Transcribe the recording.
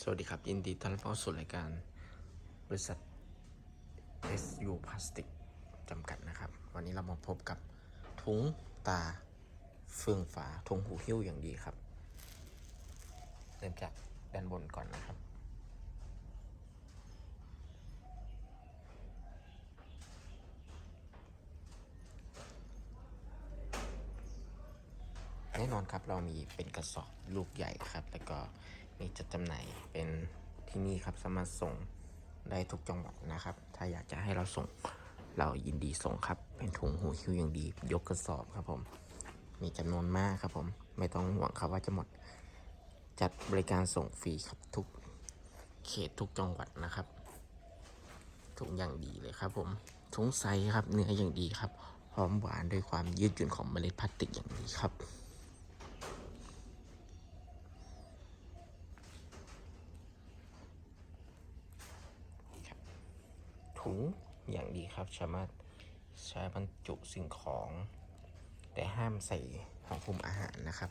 สวัสดีครับ ยินดีต้อนรับเข้าสู่รายการบริษัท SU Plastic จำกัดนะครับ วันนี้เรามาพบกับถุงตาเฟืองฝาถุงหูหิ้วอย่างดีครับ เริ่มจากด้านบนก่อนนะครับ แน่นอนครับเรามีเป็นกระสอบลูกใหญ่ครับ แล้วก็ มีจัดจำหน่ายเป็นที่นี่ครับสามารถส่งได้ทุกจังหวัดนะครับ ถ้าอยากจะให้เราส่งเรายินดีส่งครับ เป็นถุงหูคิวอย่างดี ยกกระสอบครับผม มีจำนวนมากครับผม ไม่ต้องห่วงครับว่าจะหมด จัดบริการส่งฟรีครับทุกเขตทุกจังหวัดนะครับ ถุงอย่างดีเลยครับผมถุงใสครับเนื้ออย่างดีครับหอมหวานด้วยความยืดหยุ่นของเมล็ดพลาสติกอย่างดีครับ ถุงอย่างดีครับ สามารถใช้บรรจุสิ่งของ แต่ห้ามใส่ของคุมอาหารนะครับ